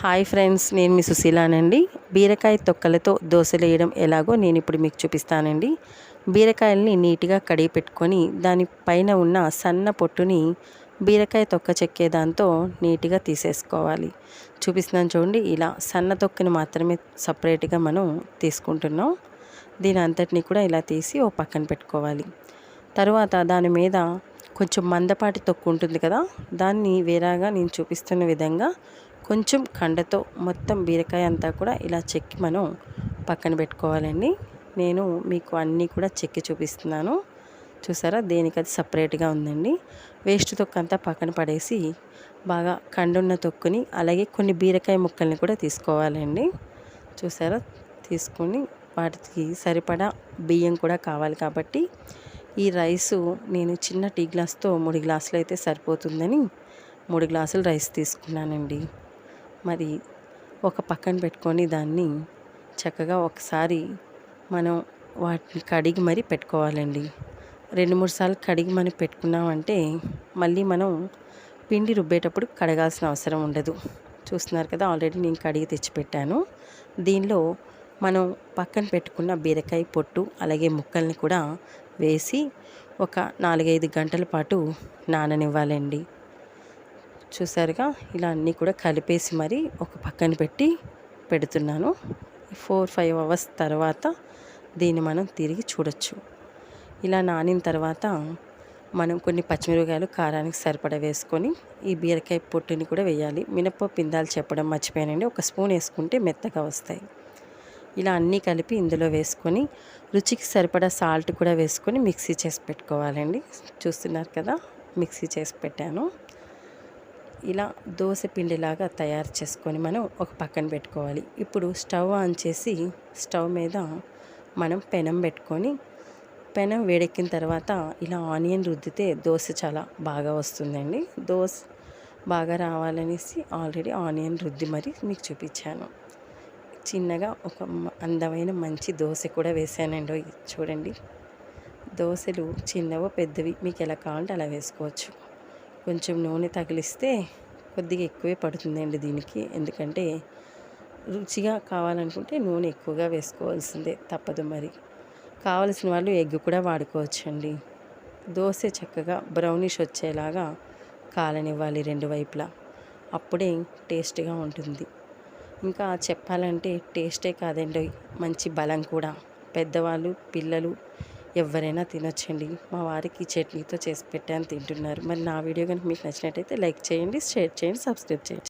Hi friends నేను మీ సుశీలానండి. బీరకాయ తొక్కలతో దోశలు వేయడం ఎలాగో నేను ఇప్పుడు మీకు చూపిస్తానండి. బీరకాయల్ని నీట్గా కడిగి పెట్టుకొని దాని పైన ఉన్న సన్న పొట్టుని బీరకాయ తొక్క చెక్కే దాంతో నీట్గా తీసేసుకోవాలి. చూపిస్తున్నాను చూడండి ఇలా సన్న తొక్కని మాత్రమే సపరేట్గా మనం తీసుకుంటున్నాం. దీని అంతటిని కూడా ఇలా తీసి ఓ పక్కన పెట్టుకోవాలి. తర్వాత దాని మీద కొంచెం మందపాటి తొక్కు ఉంటుంది కదా దాన్ని వేరేగా నేను చూపిస్తున్న విధంగా కొంచెం కండతో మొత్తం బీరకాయ అంతా కూడా ఇలా చెక్కి మనం పక్కన పెట్టుకోవాలండి. నేను మీకు అన్నీ కూడా చెక్కి చూపిస్తున్నాను. చూసారా? దేనికి అది సపరేట్గా ఉందండి. వేస్ట్ తొక్కు అంతా పక్కన పడేసి బాగా కండున్న తొక్కుని అలాగే కొన్ని బీరకాయ ముక్కల్ని కూడా తీసుకోవాలండి. చూసారా? తీసుకొని వాటికి సరిపడా బియ్యం కూడా కావాలి కాబట్టి ఈ రైసు నేను చిన్న టీ గ్లాస్తో మూడు గ్లాసులు అయితే సరిపోతుందని మూడు గ్లాసులు రైస్ తీసుకున్నానండి. మరి ఒక పక్కన పెట్టుకొని దాన్ని చక్కగా ఒకసారి మనం వాటిని కడిగి మరి పెట్టుకోవాలండి. రెండు మూడు సార్లు కడిగి మనం పెట్టుకున్నామంటే మళ్ళీ మనం పిండి రుబ్బేటప్పుడు కడగాల్సిన అవసరం ఉండదు. చూస్తున్నారు కదా ఆల్రెడీ నేను కడిగి తెచ్చిపెట్టాను. దీనిలో మనం పక్కన పెట్టుకున్న బీరకాయ పొట్టు అలాగే ముక్కల్ని కూడా వేసి ఒక నాలుగైదు గంటల పాటు నాననివ్వాలండి. చూసారుగా ఇలా అన్నీ కూడా కలిపేసి మరి ఒక పక్కన పెట్టి పెడుతున్నాను. ఫోర్ ఫైవ్ అవర్స్ తర్వాత దీన్ని మనం తిరిగి చూడొచ్చు. ఇలా నానిన తర్వాత మనం కొన్ని పచ్చిమిరపకాయలు కారానికి సరిపడ వేసుకొని ఈ బీరకాయ పొట్టుని కూడా వేయాలి. మినప పిందాలు చెప్పడం మర్చిపోయానండి. ఒక స్పూన్ వేసుకుంటే మెత్తగా వస్తాయి. ఇలా అన్నీ కలిపి ఇందులో వేసుకొని రుచికి సరిపడా సాల్ట్ కూడా వేసుకొని మిక్సీ చేసి పెట్టుకోవాలండి. చూస్తున్నారు కదా మిక్సీ చేసి పెట్టాను. ఇలా దోశ పిండిలాగా తయారు చేసుకొని మనం ఒక పక్కన పెట్టుకోవాలి. ఇప్పుడు స్టవ్ ఆన్ చేసి స్టవ్ మీద మనం పెనం పెట్టుకొని పెనం వేడెక్కిన తర్వాత ఇలా ఆనియన్ రుద్దితే దోశ చాలా బాగా వస్తుందండి. దోశ బాగా రావాలనేసి ఆల్రెడీ ఆనియన్ రుద్ది మరి మీకు చూపించాను. చిన్నగా ఒక అందమైన మంచి దోశ కూడా వేసానండి. చూడండి. దోశలు చిన్నవో పెద్దవి మీకు ఎలా కావాలంటే అలా వేసుకోవచ్చు. కొంచెం నూనె తగిలిస్తే కొద్దిగా ఎక్కువే పడుతుందండి దీనికి. ఎందుకంటే రుచిగా కావాలనుకుంటే నూనె ఎక్కువగా వేసుకోవాల్సిందే తప్పదు మరి. కావలసిన వాళ్ళు ఎగ్ కూడా వాడుకోవచ్చండి. దోశ చక్కగా బ్రౌనిష్ వచ్చేలాగా కాలనివ్వాలి రెండు వైపులా. అప్పుడే టేస్ట్గా ఉంటుంది. ఇంకా చెప్పాలంటే టేస్టే కాదండి మంచి బలం కూడా. పెద్దవాళ్ళు పిల్లలు ఎవరైనా తినొచ్చండి. మా వారికి చట్నీతో చేసి పెట్టాను తింటున్నారు. మరి నా వీడియో కనుక మీకు నచ్చినట్టయితే లైక్ చేయండి షేర్ చేయండి సబ్స్క్రైబ్ చేయండి.